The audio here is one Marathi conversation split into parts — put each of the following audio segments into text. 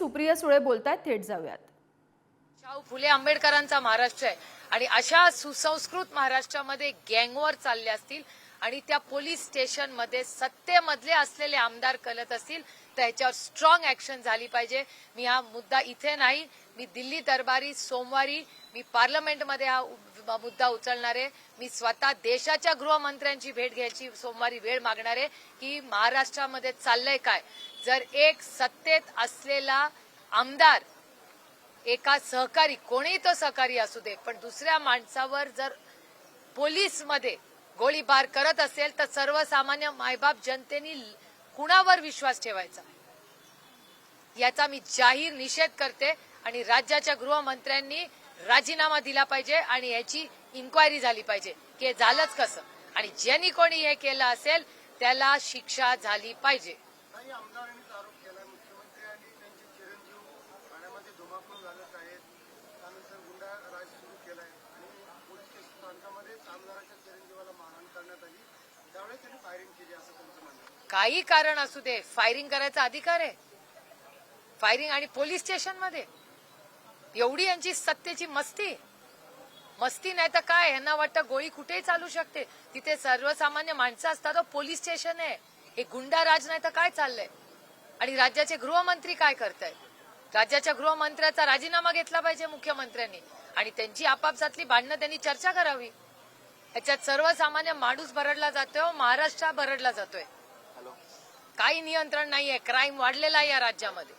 सुप्रिया सुळे बोलतायत थेट जाऊयात. शाहू फुले आंबेडकरांचा महाराष्ट्र आहे. आणि अशा सुसंस्कृत महाराष्ट्रामध्ये गँगवर चालले असतील आणि त्या पोलीस स्टेशनमध्ये सत्तेमधले असलेले आमदार कलत असतील तर ह्याच्यावर स्ट्रॉंग ऍक्शन झाली पाहिजे. मी हा मुद्दा इथे नाही. मी दिल्ली दरबारी सोमवारी मी पार्लमेंटमध्ये हा मुद्दा उचलणार आहे मी स्वतः देशाच्या गृहमंत्र्यांची भेट घ्यायची सोमवारी वेळ मागणार आहे की महाराष्ट्रामध्ये चाललंय काय? जर एक सत्तेत असलेला आमदार एका सहकारी कोणीही तो सहकारी असू दे पण दुसऱ्या माणसावर जर पोलीसमध्ये गोळीबार करत असेल तर सर्वसामान्य मायबाप जनतेनी कुणावर विश्वास ठेवायचा? याचा मी जाहीर निषेध करते आणि राज्याच्या गृहमंत्र्यांनी राजीनामा दिला पाहिजे आणि याची इन्क्वायरी झाली पाहिजे की हे झालंच कसं? आणि ज्यांनी कोणी हे केलं असेल त्याला शिक्षा झाली पाहिजे. काही स्टेशन कारण असू दे. फायरिंग करायचा अधिकार आहे. फायरिंग आणि पोलीस स्टेशनमध्ये. एवढी यांची सत्तेची मस्ती. मस्ती नाही तर काय? यांना वाटतं गोळी कुठेही चालू शकते. तिथे सर्वसामान्य माणसं असतात हो, पोलीस स्टेशन आहे. हे गुंडा राज नाही तर काय चाललंय? आणि राज्याचे गृहमंत्री काय करतायत? राज्याच्या गृहमंत्र्याचा राजीनामा घेतला पाहिजे मुख्यमंत्र्यांनी. आणि त्यांची आपापसातली भांडणं त्यांनी चर्चा करावी. याच्यात सर्वसामान्य माणूस भरडला जातोय हो, महाराष्ट्र भरडला जातोय. काही नियंत्रण नाहीये. क्राईम वाढलेला आहे या राज्यामध्ये.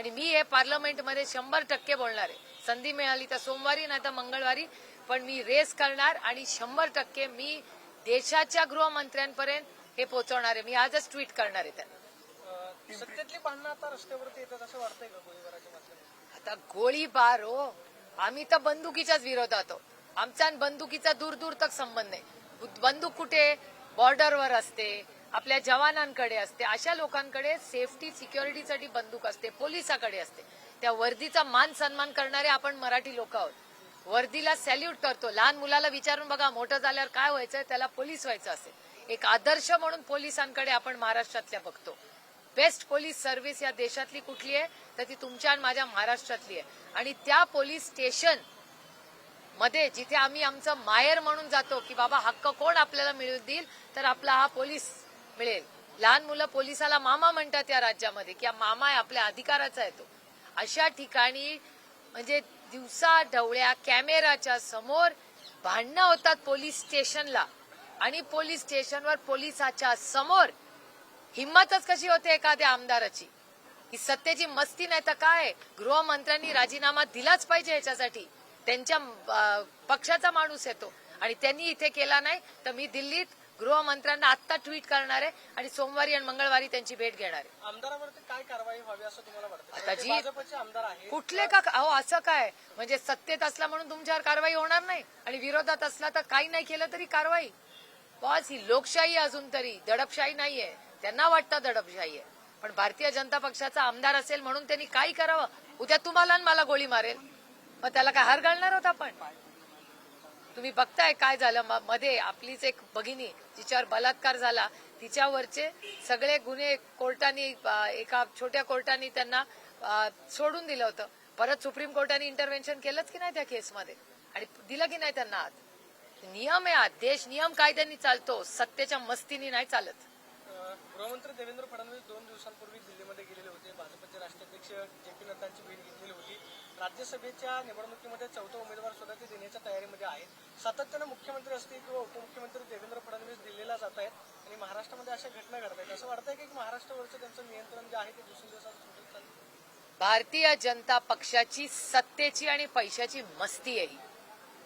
आणि मी हे पार्लमेंटमध्ये शंभर टक्के बोलणार आहे. संधी मिळाली तर सोमवारी नाही तर मंगळवारी. पण मी रेस करणार आणि शंभर टक्के मी देशाच्या गृहमंत्र्यांपर्यंत हे पोहोचवणार आहे. मी आजच ट्विट करणार आहे त्यांना. सत्तेतली आता रस्त्यावरती येतात असं वाटतंय का गोळीबाराच्या आता गोळीबार हो. आम्ही तर बंदुकीच्याच विरोधात हो आमचा बंदुकीचा दूर दूर तक संबंध नाही. बंदूक कुठे? बॉर्डरवर असते. आपल्या जवानांकडे असते अशा लोकांकडे सेफ्टी सिक्युरिटीसाठी बंदूक असते पोलिसाकडे असते. त्या वर्दीचा मान सन्मान करणारे आपण मराठी लोक आहोत. वर्दीला सॅल्यूट करतो. लहान मुलाला विचारून बघा मोठं झाल्यावर काय व्हायचंय त्याला पोलीस व्हायचं असेल. एक आदर्श म्हणून पोलिसांकडे आपण महाराष्ट्रातल्या बघतो. बेस्ट पोलीस सर्व्हिस या देशातली कुठली आहे? तर ती तुमच्या आणि माझ्या महाराष्ट्रातली आहे. आणि त्या पोलीस स्टेशनमध्ये जिथे आम्ही आमचं मायर म्हणून जातो की बाबा हक्क कोण आपल्याला मिळवून देईल तर आपला हा पोलीस मिळेल. लहान मुलं पोलिसाला मामा म्हणतात या राज्यामध्ये की मामा आहे आपल्या अधिकाराचा येतो अशा ठिकाणी म्हणजे दिवसा ढवळ्या कॅमेराच्या समोर भांडणं होतात पोलीस स्टेशनला. आणि पोलीस स्टेशनवर पोलिसाच्या समोर हिंमतच कशी होते एखाद्या आमदाराची? ही सत्तेची मस्ती नाही तर काय? गृहमंत्र्यांनी राजीनामा दिलाच पाहिजे याच्यासाठी. त्यांच्या पक्षाचा माणूस येतो आणि त्यांनी इथे केला नाही तर मी दिल्लीत गृहमंत्र्यांना आत्ता ट्विट करणार आहे आणि सोमवारी आणि मंगळवारी त्यांची भेट घेणार. आहे आमदारावरती काय कारवाई व्हावी असं तुम्हाला वाटतं? आता ते जी- आमदार आहेत. कुठले का अहो असं काय? म्हणजे सत्तेत असला म्हणून तुमच्यावर कारवाई होणार नाही. आणि विरोधात असला तर काही नाही केलं तरी कारवाई. बॉस ही लोकशाही आहे अजून तरी. दडपशाही नाहीये. त्यांना वाटतं दडपशाही आहे. पण भारतीय जनता पक्षाचा आमदार असेल म्हणून त्यांनी काही करावं. उद्या तुम्हाला आणि मला गोळी मारेल. मग त्याला काय हार घालणार होत आपण? तुम्ही बघताय काय झालं? मध्ये आपलीच एक भगिनी जिच्यावर बलात्कार झाला. तिच्यावरचे सगळे गुन्हे कोर्टाने एका छोट्या कोर्टाने त्यांना सोडून दिलं होतं. परत सुप्रीम कोर्टाने इंटरव्हेन्शन केलंच की नाही त्या केसमध्ये? आणि दिलं की नाही त्यांना आत? नियम आहे आत. देश नियम कायद्याने चालतो. सत्तेच्या मस्तीने नाही चालत. गृहमंत्री देवेंद्र फडणवीस दोन दिवसांपूर्वी दिल्लीमध्ये गेलेले होते. भाजपचे राष्ट्राध्यक्ष जे पी नड्डांची भेट घेतली. राज्यसभेच्या निवडणुकीमध्ये चौथा उमेदवार सुद्धा ते देण्याच्या तयारीमध्ये आहेत. सातत्यानं मुख्यमंत्री असतील किंवा उपमुख्यमंत्री देवेंद्र फडणवीस दिल्लीला जात आहेत आणि महाराष्ट्रामध्ये अशा घटना घडत आहेत. असं वाटतंय की महाराष्ट्रावरचं त्यांचं नियंत्रण जे आहे ते दिवसेंदिवस सुटत चाललं भारतीय जनता पक्षाची सत्तेची आणि पैशाची मस्ती आहे.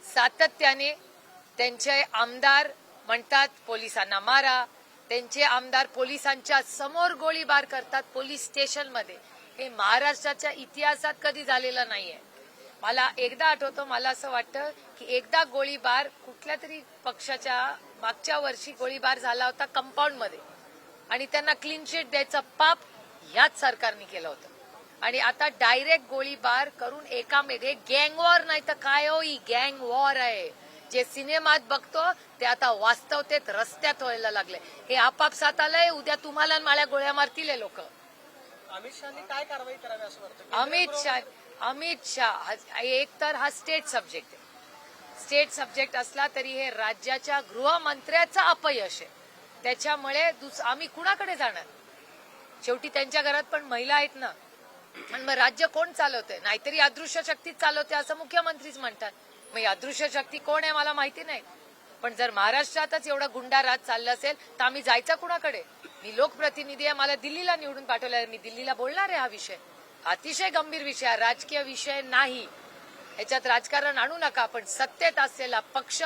सातत्याने त्यांचे आमदार म्हणतात पोलिसांना मारा. त्यांचे आमदार पोलिसांच्या समोर गोळीबार करतात पोलीस स्टेशनमध्ये. हे महाराष्ट्राच्या इतिहासात कधी झालेलं नाहीये. मला एकदा आठवतं मला असं वाटतं की एकदा गोळीबार कुठल्या तरी पक्षाच्या मागच्या वर्षी गोळीबार झाला होता कंपाऊंडमध्ये आणि त्यांना क्लीन शीट द्यायचं पाप ह्याच सरकारने केलं होतं. आणि आता डायरेक्ट गोळीबार करून एकामध्ये गँग वॉर नाही तर काय हो ही गँग वॉर आहे. जे सिनेमात बघतो ते आता वास्तवतेत रस्त्यात व्हायला लागले. हे आपापसात आलंय उद्या तुम्हाला माळ्या गोळ्या मारतील लोक. अमित शहानी काय कारवाई करावी असं वाटतं? अमित शाह अमित शाह एक तर हा स्टेट सब्जेक्ट आहे. स्टेट सब्जेक्ट असला तरी हे राज्याच्या गृहमंत्र्याचं अपयश आहे. त्याच्यामुळे आम्ही कुणाकडे जाणार? शेवटी त्यांच्या घरात पण महिला आहेत ना. आणि मग राज्य कोण चालवतंय? नाहीतरी अदृश्य शक्तीच चालवते असं मुख्यमंत्रीच म्हणतात. मग अदृश्य शक्ती कोण आहे मला माहिती नाही. पण जर महाराष्ट्रातच एवढा गुंडा राज चाललं असेल तर आम्ही जायचं कुणाकडे? मी लोकप्रतिनिधी आहे मला दिल्लीला निवडून पाठवलं मी दिल्लीला बोलणार आहे हा विषय. अतिशय गंभीर विषय राजकीय विषय नाही. याच्यात राजकारण आणू नका पण सत्तेत असलेला पक्ष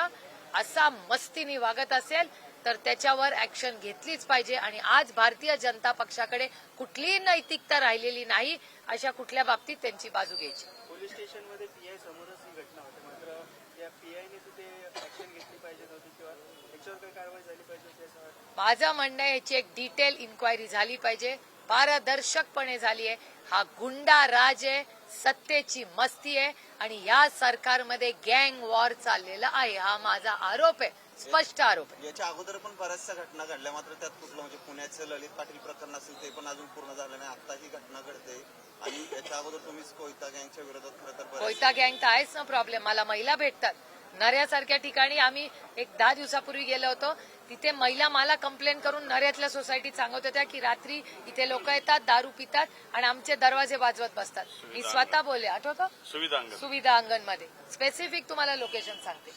असा मस्तीने वागत असेल तर त्याच्यावर ऍक्शन घेतलीच पाहिजे. आणि आज भारतीय जनता पक्षाकडे कुठलीही नैतिकता राहिलेली नाही अशा कुठल्या बाबतीत त्यांची बाजू घ्यायची. पोलीस स्टेशनमध्ये पीआय समोरच ही घटना होती. मात्र या पीआयने तिथे ऍक्शन घेतली पाहिजे नव्हती किंवा याच्यावर काही कारवाई झाली पाहिजे होती असं वाटतं माझं म्हणणं याची एक डिटेल इन्क्वायरी झाली पाहिजे. पारदर्शकपणे झाली आहे. हा गुंडा राज आहे सत्तेची मस्ती आहे आणि या सरकारमध्ये गँग वॉर चाललेला आहे. हा माझा आरोप आहे. स्पष्ट आरोप आहे. याच्या अगोदर पण बऱ्याचशा घटना घडल्या. मात्र त्यात कुठलं म्हणजे पुण्याचं ललित पाटील प्रकरण असेल ते पण अजून पूर्ण झालं नाही. आता ही घटना घडते. आणि याच्या अगोदर तुम्ही कोयता गँगच्या विरोधात खरं तर कोयता गँग तर आहेच ना प्रॉब्लेम मला महिला भेटतात. नऱ्यासारख्या ठिकाणी आम्ही एक दहा दिवसापूर्वी गेलो होतो. तिथे महिला मला कंप्लेंट करून नऱ्यातल्या सोसायटीत सांगत होत्या की रात्री इथे लोक येतात दारू पितात आणि आमचे दरवाजे वाजवत बसतात. मी स्वतः बोलले आठवतं? सुविधा अंगण. सुविधा अंगणमध्ये. स्पेसिफिक तुम्हाला लोकेशन सांगते.